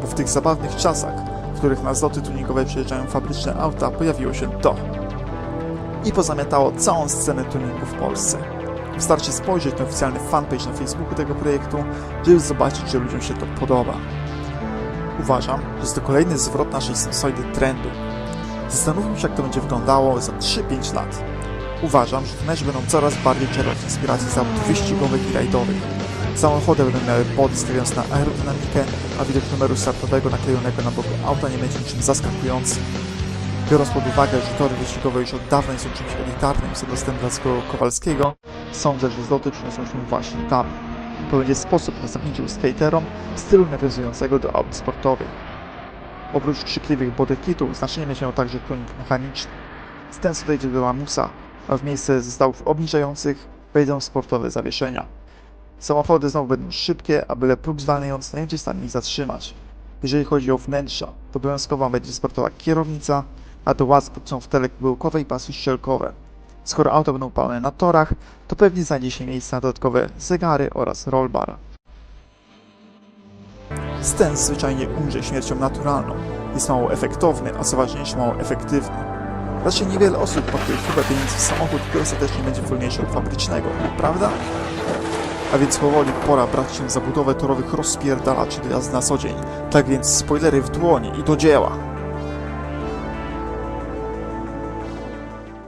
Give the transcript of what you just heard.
bo w tych zabawnych czasach, w których na zloty tuningowe przyjeżdżają fabryczne auta, pojawiło się to. I pozamiatało całą scenę tuningu w Polsce. Wystarczy spojrzeć na oficjalny fanpage na Facebooku tego projektu, żeby zobaczyć, że ludziom się to podoba. Uważam, że jest to kolejny zwrot naszej sinusoidy trendu. Zastanówmy się, jak to będzie wyglądało za 3-5 lat. Uważam, że tunerzy będą coraz bardziej czerpać inspiracji z aut wyścigowych i rajdowych. Samochody będą miały body stawiające na aerodynamikę, a widok numeru startowego naklejonego na boku auta nie będzie niczym zaskakującym. Biorąc pod uwagę, że tory wyścigowe już od dawna są czymś elitarnym co dostęp dla Kowalskiego, sądzę, że zloty przyniosą się właśnie tam. To będzie sposób na zamknięcie skaterom stylu nawiązującego do aut sportowych. Oprócz krzykliwych bodykitów znaczenie miał także tuning mechaniczny. Stens odejdzie do lamusa, a w miejsce zestawów obniżających wejdą sportowe zawieszenia. Samochody znowu będą szybkie, a byle próg będzie w stanie ich zatrzymać. Jeżeli chodzi o wnętrza, to obowiązkowa będzie sportowa kierownica, a do łaz są fotele kubełkowe i pasy ścielkowe. Skoro auta będą palone na torach, to pewnie znajdzie się miejsce na dodatkowe zegary oraz rollbar. Stens zwyczajnie umrze śmiercią naturalną. Jest mało efektowny, a co ważniejsze mało efektywny. Raczej niewiele osób pakuje kupę pieniędzy w samochód, który ostatecznie będzie wolniejszy od fabrycznego, prawda? A więc powoli pora brać się za budowę torowych rozpierdalaczy do jazdy na co dzień. Tak więc spoilery w dłoń i do dzieła!